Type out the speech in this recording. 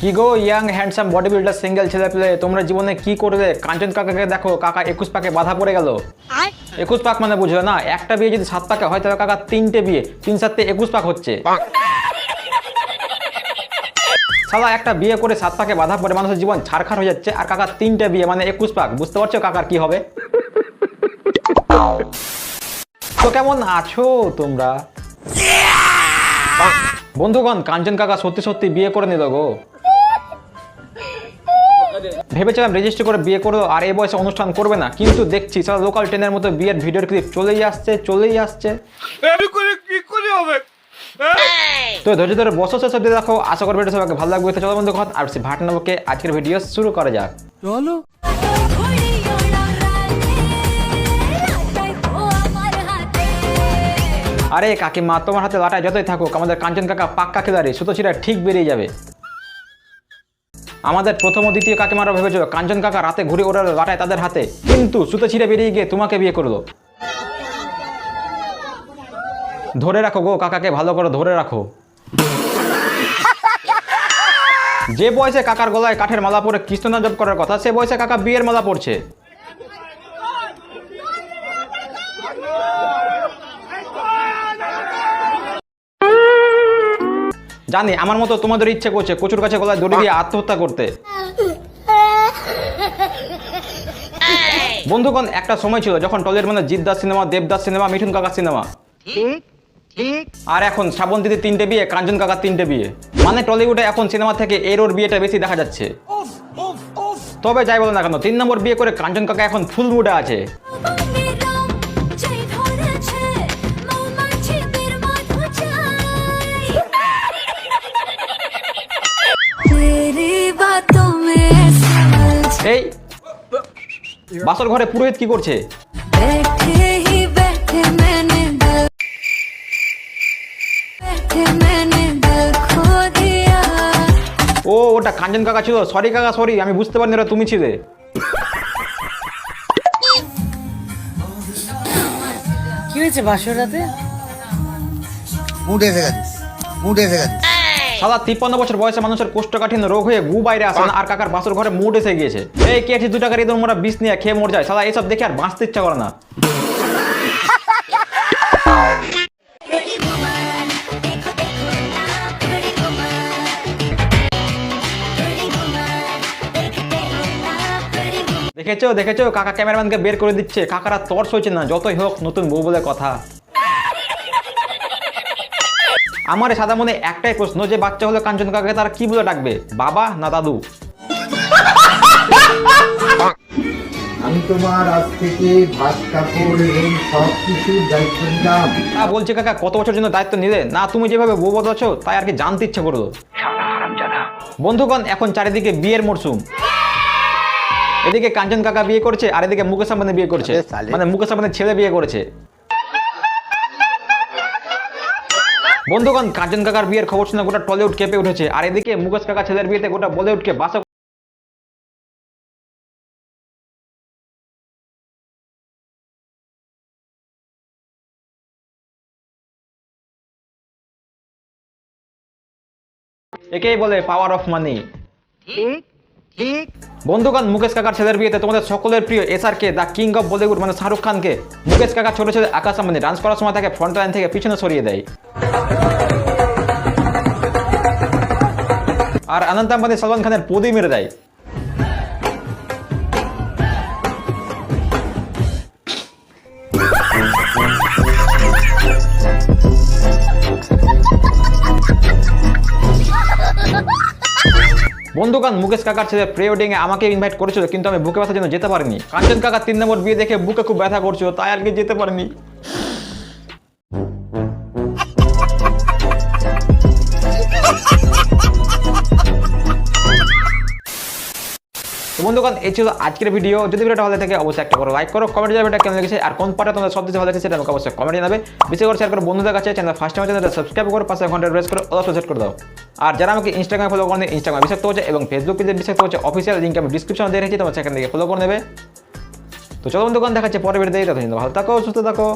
কি গো young handsome body builder single ছেলে পেলে তোমরা জীবনে কি করলে? কাঞ্চন কাকাকে দেখো কাকা একুশ পাকে বাধা পড়ে গেল। একুশ পাক মানে বুঝলো না একটা বিয়ে যদি সাত পাকে হয় তাহলে কাকা তিনটে বিয়ে তিন সাতে একুশ পাক হচ্ছে। সালা একটা বিয়ে করে সাত পাকে বাধা পড়ে মানুষের জীবন ছাড়খাড় হয়ে যাচ্ছে আর কাকা তিনটে বিয়ে মানে একুশ পাক। বুঝতে পারছ কাকার কি হবে? তো কেমন আছো তোমরা? বন্ধুগণ কাঞ্চন কাকা সত্যি সত্যি বিয়ে করে নিল গো। ভেবেছিলাম রেজিস্টার করে বিয়ে করল আর এই বয়সে অনুষ্ঠান করবে না কিন্তু দেখছি সারা লোকাল ট্রেনের মতো বিয়ের ভিডিওর ক্লিপ চলেই আসছে চলেই আসছে। কি করে হবে? তো ধৈর্য ধরে বসো শেষ অব্দি দেখো আশা করবে এটা সবাইকে ভালো লাগবে। চলো বন্ধু কথা আর সে ভাটনাবকে আজকের ভিডিও শুরু করা যাক। চলো। আরে কাকিমা তোমার হাতে লাটায় যতই থাকুক, আমাদের কাঞ্চন কাকা পাক্কা খেলারে সুতো ছিঁড়া ঠিক বেরিয়ে যাবে। আমাদের প্রথম ও দ্বিতীয় কাকিমারা ভেবেছিল কাঞ্চন কাকা রাতে ঘুরে ওড়ালো লাটায় তাদের হাতে। কিন্তু সুতো ছিঁড়ে বেরিয়ে গিয়ে তোমাকে বিয়ে করল। ধরে রাখো গো কাকাকে, ভালো করে ধরে রাখো। যে বয়সে কাকার গলায় কাঠের মালা পরে কৃষ্ণ জপ করার কথা, সে বয়সে কাকা বিয়ের মালা পড়ছে জানি আমার মতো তোমাদের ইচ্ছে করছে কচুর কাছে গলায় দড়ি দিয়ে আত্মহত্যা করতে। বন্ধুগণ একটা সময় ছিল যখন টলের মানে জিদ্দাস সিনেমা দেবদাস সিনেমা মিঠুন কাকা সিনেমা। আর এখন শ্রাবণ দিদি তিনটে বিয়ে কাঞ্চন কাকার তিনটে বিয়ে। মানে টলিউডে এখন সিনেমা থেকে এর ওর বিয়েটা বেশি দেখা যাচ্ছে। তবে যাই বলো না কেন তিন নম্বর বিয়ে করে কাঞ্চন কাকা এখন ফুল মুডে আছে। এই বাসর ঘরে পুরোহিত কি করছে? ও ওটা কাঞ্চন কাকা ছিল। সরি কাকা সরি আমি বুঝতে পারিনি ওরা তুমি ছিলে। কি হয়েছে বাসর রাতে? মুড এসে গেছে মুড এসে গেছে। সাদা তিপ্পান্ন বছর বয়সে মানুষের কোষ্ঠকাঠিন্য রোগ হয়ে গু বাইরে আসে আর কাকার বাসর ঘরে মুড এসে গিয়েছে। এই কে আছে? দু টাকার ইঁদুর মোরা বিষ নিয়ে খেয়ে মর যায়। সাদা এইসব দেখে আর বাঁচতে ইচ্ছা করে না। দেখেছ দেখেছ? কাকা ক্যামেরাম্যানকে বের করে দিচ্ছে। কাকারা তর্স হয়েছে না যতই হোক নতুন বউ বলে কথা। আমার সাদা মনে একটাই প্রশ্ন যে বাচ্চা হলো কাঞ্চন কাকাকে তারা কি বলে ডাকবে বাবা না দাদু? আমি তোমার আজ থেকে ভাত কাপড় এবং সব কিছুর দায়িত্ব নিলাম। তা বলছে কাকা কত বছর জন্য দায়িত্ব নিলে? না তুমি যেভাবে বউ তাই আর কি জানতে ইচ্ছে করল? বন্ধুগণ এখন চারিদিকে বিয়ের মরশুম এদিকে কাঞ্চন কাকা বিয়ে করছে আর এদিকে মুকেশ আম্বানি বিয়ে করছে। মানে মুকেশ আম্বানির ছেলে বিয়ে করেছে। বন্ধুগণ কাঞ্চন কাকার বিয়ের খবর শুনে গোটা টলিউড কেঁপে উঠেছে। আর এদিকে মুকেশ কাকা ছেলের বিয়েতে গোটা বলিউডকে বাসা একেই বলে পাওয়ার অফ মানি বন্ধুগণ, মুকেশ কাকার ছেলের বিয়েতে তোমাদের সকলের প্রিয় S R K the king of Bollywood মানে শাহরুখ খানকে মুকেশ কাকা ছোট ছেলে আকাশ আম্বানি ডান্স করার সময় তাকে ফ্রন্ট লাইন থেকে পিছনে সরিয়ে দেয়। আর অনন্ত আম্বানি সালমান খানের পদি মেরে দেয়। বন্ধুগণ, মুকেশ কাকার ছেলে প্রে ওয়েডিং এ আমাকে ইনভাইট করেছিল, কিন্তু আমি বুকে ব্যথার জন্য যেতে পারিনি। কাঞ্চন কাকা তিন নম্বর বিয়ে দেখে বুকে খুব ব্যথা করছিল, তাই আর কি যেতে পারিনি। বন্ধুগণ এই ছিল আজকের ভিডিও যদি ভিডিওটা ভালো থাকে অবশ্যই একটা করে লাইক করো কমেন্ট যাবে এটা কেমন লেগেছে, আর কোন পার্টটা তোমাদের সবথেকে ভালো লেগেছে সেটা আমাকে অবশ্যই কমেন্ট জানাবে। বিশেষ করে শেয়ার করো, বন্ধুদের কাছে চ্যানেল ফার্স্ট টাইম চ্যানেলটা সাবস্ক্রাইব করে, পাশে ঘণ্টা প্রেস করে অল সেট করে দাও। আর যারা আমাকে ইনস্টাগ্রামে ফলো করেন ইনস্টাগ্রামে বিষাক্ত হচ্ছে এবং ফেসবুক পেজে বিষাক্ত হচ্ছে অফিসিয়াল লিঙ্ক আমি ডিসক্রিপশনে দিয়ে রেখেছি, তোমার সেখান থেকে ফলো করে নেবে। তো চলো বন্ধুগণ দেখাচ্ছে পরে ভিডিওতে ততদিন ভালো থাকো, সুস্থ থাকো।